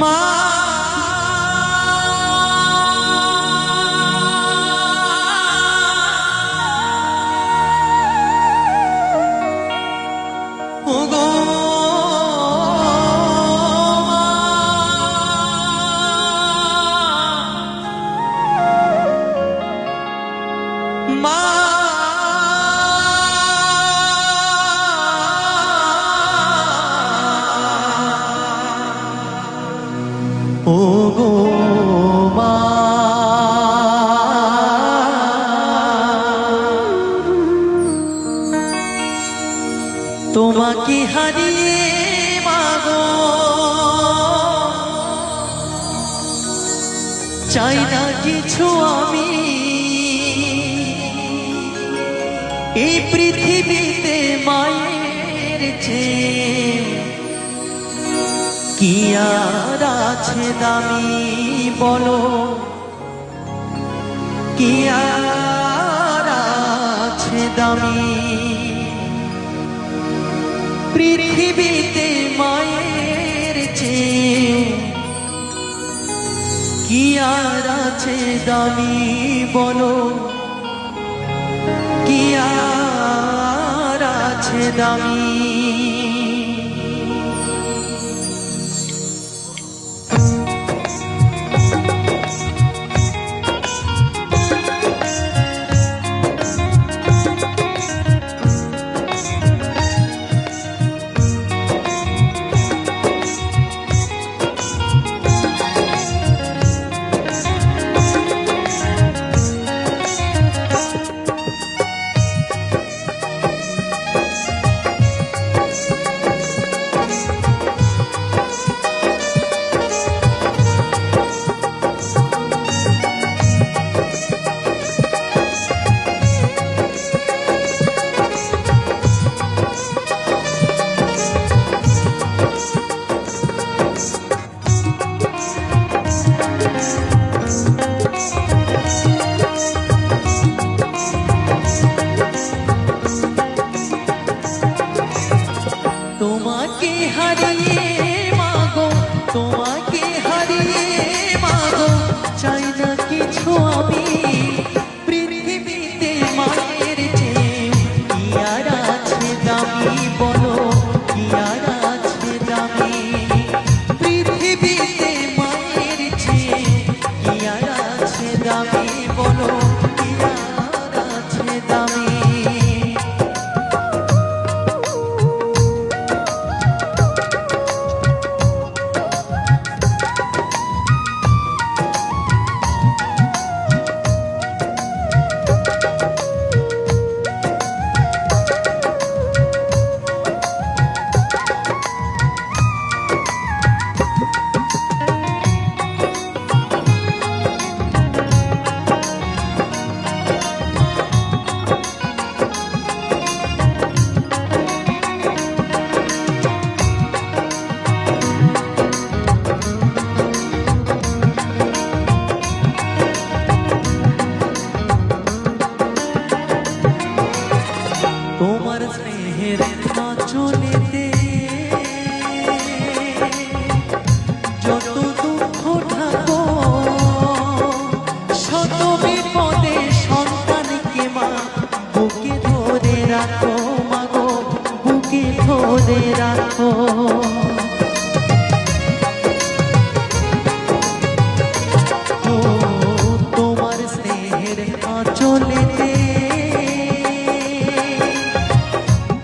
মা ওগো মা। তোমাকে হারিয়ে মাগো। কিছু আমি। এই পৃথিবীতে মায়ের চেয়ে কি আর আছে দামি বলো? কি আর আছে দামি? পৃথিবীতে মায়ের চেয়ে কি আর আছে দামি বলো? কি আর আছে দামি? তোমার স্নেহের নচনেতে যত দুঃখ থাকো শত বিপদে সন্তানকে মা বুকে ধরে রাখো মাগো বুকে ধরে রাখো।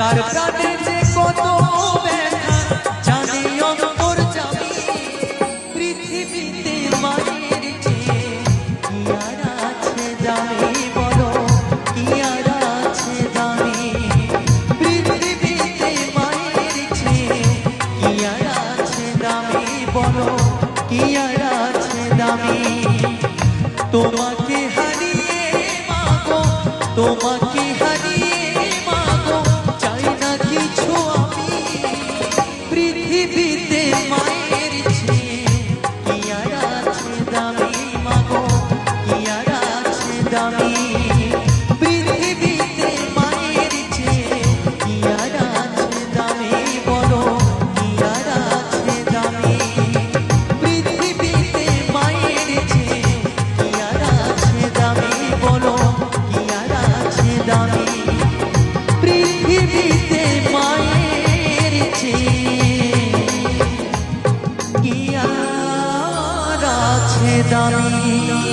তার প্রাণে যে dummy.